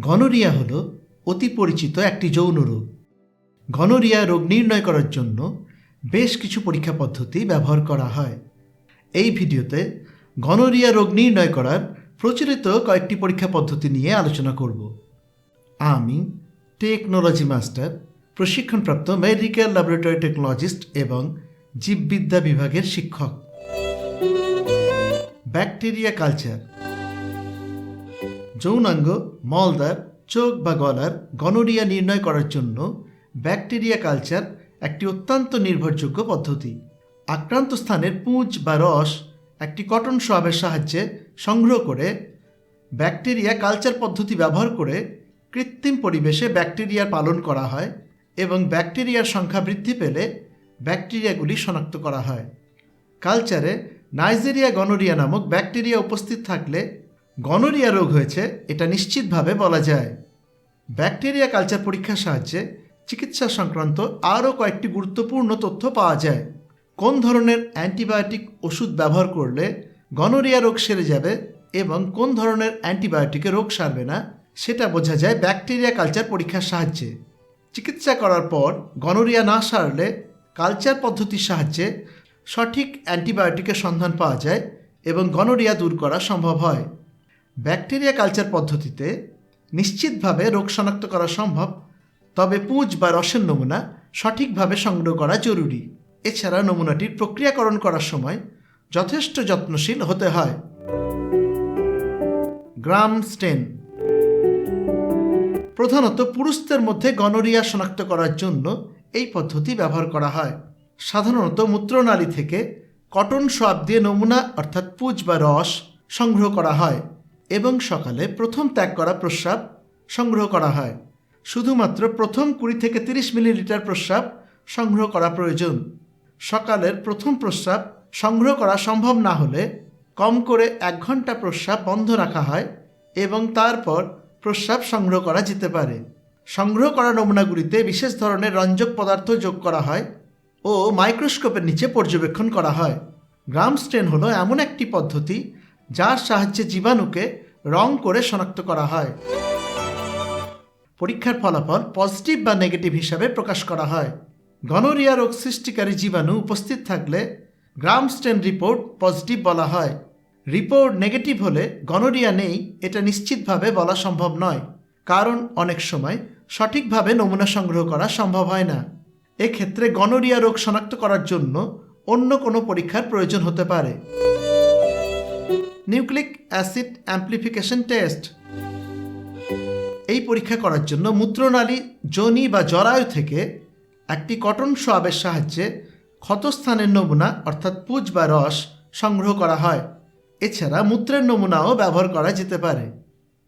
Gonorrhoea হল অতি পরিচিত একটি যৌন রোগ। গনোরিয়া রোগ নির্ণয় করার জন্য বেশ কিছু পরীক্ষা পদ্ধতি ব্যবহার করা হয়। এই ভিডিওতে গনোরিয়া রোগ নির্ণয় করার প্রচলিত কয়েকটি পরীক্ষা পদ্ধতি নিয়ে আলোচনা করব। আমি টেকনোলজি মাস্টার, প্রশিক্ষণপ্রাপ্ত মেডিকেল ল্যাবরেটরি টেকনোলজিস্ট এবং জীববিদ্যা বিভাগের শিক্ষক। ব্যাকটেরিয়া কালচার যৌনাঙ্গ মলদার চোখ বা গলার গনোরিয়া নির্ণয় করার জন্য ব্যাকটেরিয়া কালচার একটি অত্যন্ত নির্ভরযোগ্য পদ্ধতি। আক্রান্ত স্থানের পুঁজ বা রস একটি কটন সোয়াবের সাহায্যে সংগ্রহ করে ব্যাকটেরিয়া কালচার পদ্ধতি ব্যবহার করে কৃত্রিম পরিবেশে ব্যাকটেরিয়ার পালন করা হয় এবং ব্যাকটেরিয়ার সংখ্যা বৃদ্ধি পেলে ব্যাকটেরিয়াগুলি শনাক্ত করা হয়। কালচারে নাইজেরিয়া গনোরিয়া নামক ব্যাকটেরিয়া উপস্থিত থাকলে গনোরিয়া রোগ হয়েছে, এটা নিশ্চিতভাবে বলা যায়। ব্যাকটেরিয়া কালচার পরীক্ষার সাহায্যে চিকিৎসা সংক্রান্ত আরও কয়েকটি গুরুত্বপূর্ণ তথ্য পাওয়া যায়। কোন ধরনের অ্যান্টিবায়োটিক ওষুধ ব্যবহার করলে গনোরিয়া রোগ সেরে যাবে এবং কোন ধরনের অ্যান্টিবায়োটিকে রোগ সারবে না, সেটা বোঝা যায় ব্যাকটেরিয়া কালচার পরীক্ষার সাহায্যে। চিকিৎসা করার পর গনোরিয়া না সারলে কালচার পদ্ধতির সাহায্যে সঠিক অ্যান্টিবায়োটিকের সন্ধান পাওয়া যায় এবং গনোরিয়া দূর করা সম্ভব হয়। ব্যাকটেরিয়া কালচার পদ্ধতিতে নিশ্চিতভাবে রোগ শনাক্ত করা সম্ভব, তবে পুঁজ বা রসের নমুনা সঠিকভাবে সংগ্রহ করা জরুরি। এছাড়া নমুনাটির প্রক্রিয়াকরণ করার সময় যথেষ্ট যত্নশীল হতে হয়। গ্রাম স্টেন। প্রধানত পুরুষদের মধ্যে গনোরিয়া শনাক্ত করার জন্য এই পদ্ধতি ব্যবহার করা হয়। সাধারণত মূত্রনালী থেকে কটন সোয়াব দিয়ে নমুনা, অর্থাৎ পুজ বা রস সংগ্রহ করা হয়। এবং সকালে প্রথম ত্যাগ করা প্রস্রাব সংগ্রহ করা হয়। শুধুমাত্র প্রথম কুড়ি থেকে তিরিশ মিলিলিটার প্রস্রাব সংগ্রহ করা প্রয়োজন। সকালের প্রথম প্রস্রাব সংগ্রহ করা সম্ভব না হলে কম করে এক ঘণ্টা প্রস্রাব বন্ধ রাখা হয় এবং তারপর প্রস্রাব সংগ্রহ করা যেতে পারে। সংগ্রহ করা নমুনাগুলিতে বিশেষ ধরনের রঞ্জক পদার্থ যোগ করা হয় ও মাইক্রোস্কোপের নিচে পর্যবেক্ষণ করা হয়। গ্রাম স্টেন হলো এমন একটি পদ্ধতি যার সাহায্যে জীবাণুকে রং করে শনাক্ত করা হয়। পরীক্ষার ফলাফল পজিটিভ বা নেগেটিভ হিসাবে প্রকাশ করা হয়। গনোরিয়া রোগ সৃষ্টিকারী জীবাণু উপস্থিত থাকলে গ্রাম স্টেন রিপোর্ট পজিটিভ বলা হয়। রিপোর্ট নেগেটিভ হলে গনোরিয়া নেই, এটা নিশ্চিতভাবে বলা সম্ভব নয়, কারণ অনেক সময় সঠিকভাবে নমুনা সংগ্রহ করা সম্ভব হয় না। এক্ষেত্রে গনোরিয়া রোগ শনাক্ত করার জন্য অন্য কোনো পরীক্ষার প্রয়োজন হতে পারে। Nucleic acid amplification test. এই পরীক্ষা করার জন্য মূত্রনালী যোনি বা জরায়ু থেকে একটি কটন সোয়াবের সাহায্যে ক্ষতস্থানের নমুনা, অর্থাৎ পুজ বা রস, সংগ্রহ করা হয়। এছাড়া মূত্রের নমুনাও ব্যবহার করা যেতে পারে।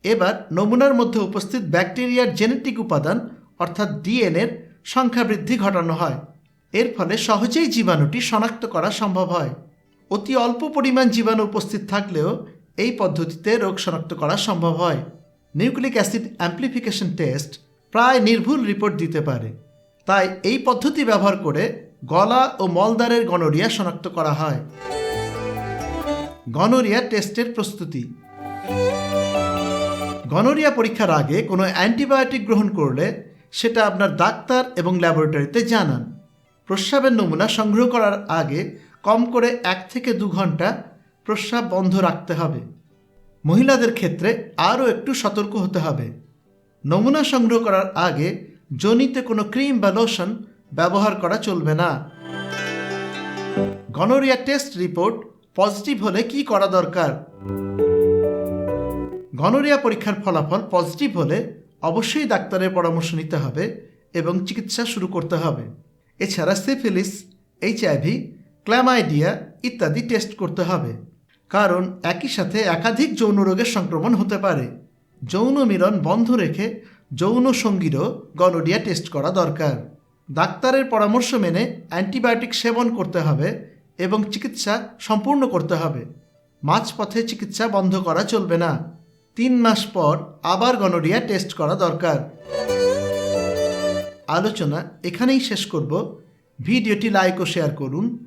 এবার নমুনার মধ্যে উপস্থিত ব্যাকটেরিয়ার জেনেটিক উপাদান, অর্থাৎ ডিএনএর সংখ্যা বৃদ্ধি ঘটানো হয়। এর ফলে সহজেই জীবাণুটি শনাক্ত করা সম্ভব হয়। অতি অল্প পরিমাণ জীবাণু উপস্থিত থাকলেও এই পদ্ধতিতে রোগ শনাক্ত করা সম্ভব হয়। নিউক্লিক অ্যাসিড অ্যাম্প্লিফিকেশন টেস্ট প্রায় নির্ভুল রিপোর্ট দিতে পারে। তাই এই পদ্ধতি ব্যবহার করে গলা ও মলদারের গনোরিয়া শনাক্ত করা হয়। গনোরিয়া টেস্টের প্রস্তুতি। গনোরিয়া পরীক্ষার আগে কোনো অ্যান্টিবায়োটিক গ্রহণ করলে সেটা আপনার ডাক্তার এবং ল্যাবরেটরিতে জানান। প্রস্রাবের নমুনা সংগ্রহ করার আগে কম করে এক থেকে দু ঘণ্টা প্রস্রাব বন্ধ রাখতে হবে। মহিলাদের ক্ষেত্রে আরও একটু সতর্ক হতে হবে। নমুনা সংগ্রহ করার আগে জনিতে কোনো ক্রিম বা লোশন ব্যবহার করা চলবে না। গনোরিয়া টেস্ট রিপোর্ট পজিটিভ হলে কি করা দরকার? গনোরিয়া পরীক্ষার ফলাফল পজিটিভ হলে অবশ্যই ডাক্তারের পরামর্শ নিতে হবে এবং চিকিৎসা শুরু করতে হবে। এছাড়া সিফিলিস এইচআইভি ক্ল্যামাইডিয়া ইত্যাদি টেস্ট করতে হবে। কারণ একই সাথে একাধিক যৌন রোগের সংক্রমণ হতে পারে। যৌন মিলন বন্ধ রেখে যৌন সঙ্গীরও গনোডিয়া টেস্ট করা দরকার। ডাক্তারের পরামর্শ মেনে অ্যান্টিবায়োটিক সেবন করতে হবে এবং চিকিৎসা সম্পূর্ণ করতে হবে। মাঝপথে চিকিৎসা বন্ধ করা চলবে না। তিন মাস পর আবার গনোরিয়া টেস্ট করা দরকার। আলোচনা এখানেই শেষ করব। ভিডিওটি লাইক ও শেয়ার করুন।